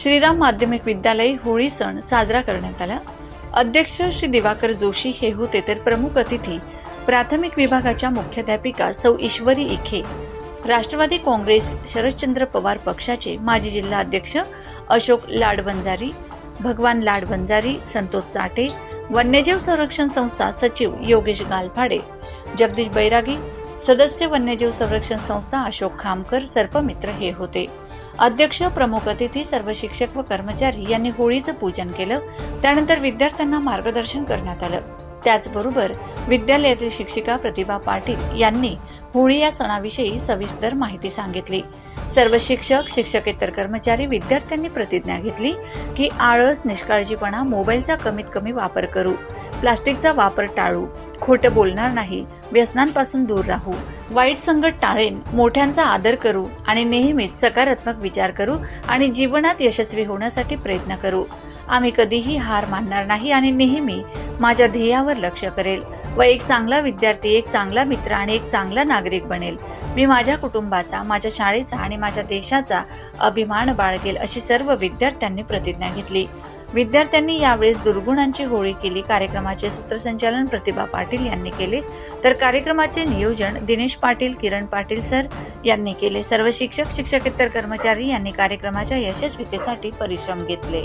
श्रीराम माध्यमिक विद्यालय होळी सण साजरा करण्यात आला. अध्यक्ष श्री दिवाकर जोशी हे होते तर प्रमुख अतिथी प्राथमिक विभागाच्या मुख्याध्यापिका सौ ईश्वरी इखे. राष्ट्रवादी काँग्रेस शरदचंद्र पवार पक्षाचे माजी जिल्हा अध्यक्ष अशोक लाडवंजारी भगवान लाडवंजारी संतोष चाटे वन्यजीव संरक्षण संस्था सचिव योगेश गालफाडे जगदीश बैरागी सदस्य वन्यजीव संरक्षण संस्था अशोक खामकर सर्पमित्र हे होते. अध्यक्ष प्रमुख अतिथी सर्व शिक्षक व कर्मचारी यांनी होळीचं पूजन केलं. त्यानंतर विद्यार्थ्यांना मार्गदर्शन करण्यात आलं. त्याचबरोबर विद्यालयातील शिक्षिका प्रतिभा पाटील यांनी होळी या सणाविषयी सविस्तर माहिती सांगितली. सर्व शिक्षक शिक्षकेतर कर्मचारी विद्यार्थ्यांनी प्रतिज्ञा घेतली की आळस निष्काळजीपणा मोबाईलचा कमीत कमी वापर करू प्लास्टिकचा वापर टाळू खोटं बोलणार नाही व्यसनांपासून दूर राहू वाईट संगत टाळेन मोठ्यांचा आदर करू आणि नेहमीच सकारात्मक विचार करू आणि जीवनात यशस्वी होण्यासाठी प्रयत्न करू. आम्ही कधीही हार मानणार नाही आणि नेहमी माझ्या ध्येयावर लक्ष करेल व एक चांगला विद्यार्थी एक चांगला मित्र आणि एक चांगला नागरिक बनेल. मी माझ्या कुटुंबाचा माझ्या शाळेचा आणि माझ्या देशाचा अभिमान बाळगेल अशी सर्व विद्यार्थ्यांनी प्रतिज्ञा घेतली. विद्यार्थ्यांनी यावेळेस दुर्गुणांची होळी केली कार्यक्रमाचे सूत्रसंचालन प्रतिभा पाटील यांनी केले. तर कार्यक्रमाचे नियोजन दिनेश पाटील किरण पाटील सर यांनी केले. सर्व शिक्षक शिक्षकेतर कर्मचारी यांनी कार्यक्रमाच्या यशस्वीतेसाठी परिश्रम घेतले.